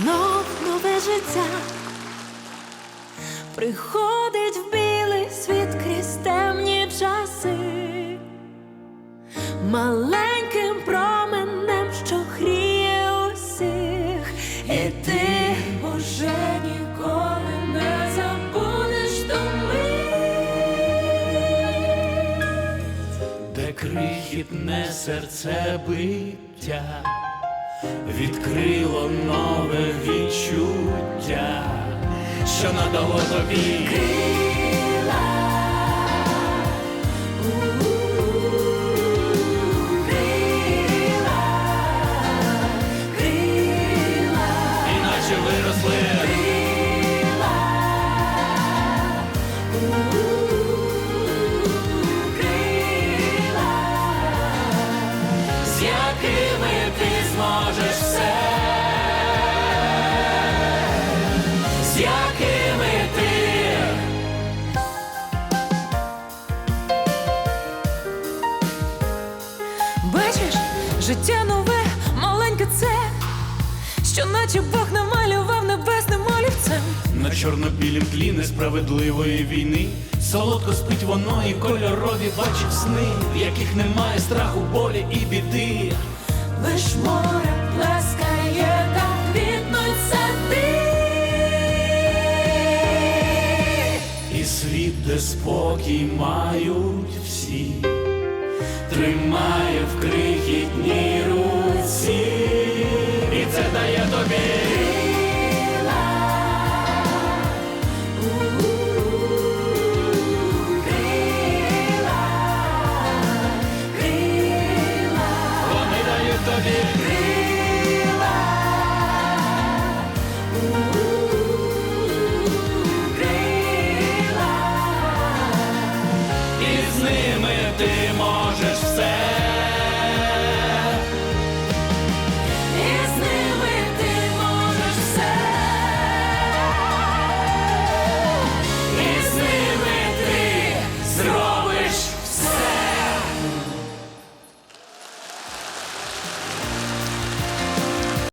знов нове життя. Приходить в білий світ крізь темні часи, маленьким променем, що гріє усіх, і ти уже ніколи не забудеш ту мить. де крихітне серцебиття відкрило нове відчуття, що надало тобі. Виросли. З якими життя нове, маленьке це, що наче Бог намалював небесним олівцем. На чорно-білім тлі несправедливої війни Солодко спить воно і кольорові бачить сни, в яких немає страху, болі і біди. Лиш море плескає, там квітнуть сади. І світ, де спокій мають всі, тримає в крихітній руці, і це дає тобі. Вони дають